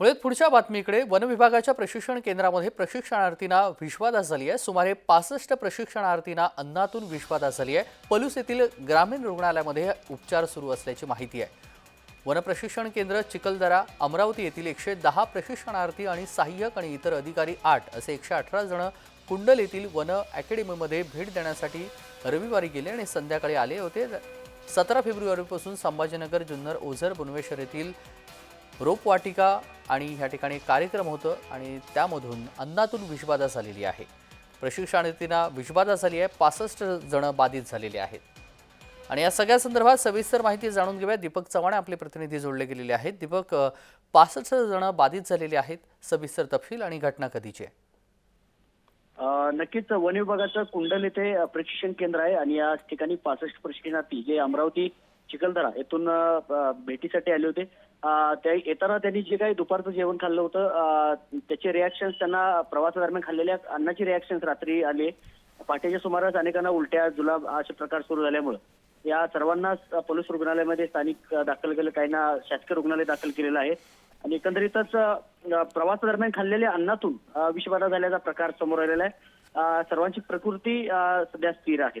मुळात पुढच्या बातमीकडे वन विभागाच्या प्रशिक्षण केंद्रामध्ये प्रशिक्षणार्थींना विश्वादास झाली आहे सुमारे पासष्ट प्रशिक्षणार्थींना अन्नातून विश्वादास झाली आहे पलूस येथील ग्रामीण रुग्णालयामध्ये उपचार सुरू असल्याची माहिती आहे. वन प्रशिक्षण केंद्र चिखलदरा अमरावती येथील एकशे दहा प्रशिक्षणार्थी आणि सहाय्यक आणि इतर अधिकारी आठ असे एकशे अठरा जण कुंडल येथील वन अकॅडमीमध्ये भेट देण्यासाठी रविवारी गेले आणि संध्याकाळी आले होते. सतरा फेब्रुवारीपासून संभाजीनगर जुन्नर ओझर बुनवेश्वर येथील रोपवाटिका आणि ह्या ठिकाणी कार्यक्रम होतं आणि त्यामधून अन्नातून विषबाधा झालेली आहे. प्रशिक्षणार्थींना विषबाधा झाली आहे पासष्ट जण बाधित झालेले आहेत. आणि या सगळ्या संदर्भात सविस्तर माहिती जाणून घेऊया दीपक चव्हाण आपले प्रतिनिधी जोडले गेलेले आहेत. दीपक पासष्ट जण बाधित झालेले आहेत. सविस्तर तपशील आणि घटना कधीची आहे? नक्कीच वन विभागाचं कुंडल येथे प्रशिक्षण केंद्र आहे आणि या ठिकाणी पासष्ट प्रशिक्षणार्थी जे अमरावती चिखलदरा येथून भेटीसाठी आले होते. त्या येताना त्यांनी जे काही दुपारचं जेवण खाल्लं होतं त्याचे रिॲक्शन त्यांना प्रवासादरम्यान खाल्लेल्या अन्नाची रिॲक्शन रात्री आले. पहाटेच्या सुमारास अनेकांना उलट्या जुलाब असे प्रकार सुरू झाल्यामुळे. या सर्वांना पोलीस रुग्णालयामध्ये स्थानिक दाखल केलं. काहींना शासकीय रुग्णालय दाखल केलेलं आहे. आणि एकंदरीतच प्रवासादरम्यान खाल्लेल्या अन्नातून विषबाधा झाल्याचा प्रकार समोर आलेला आहे. सर्वांची प्रकृती सध्या स्थिर आहे.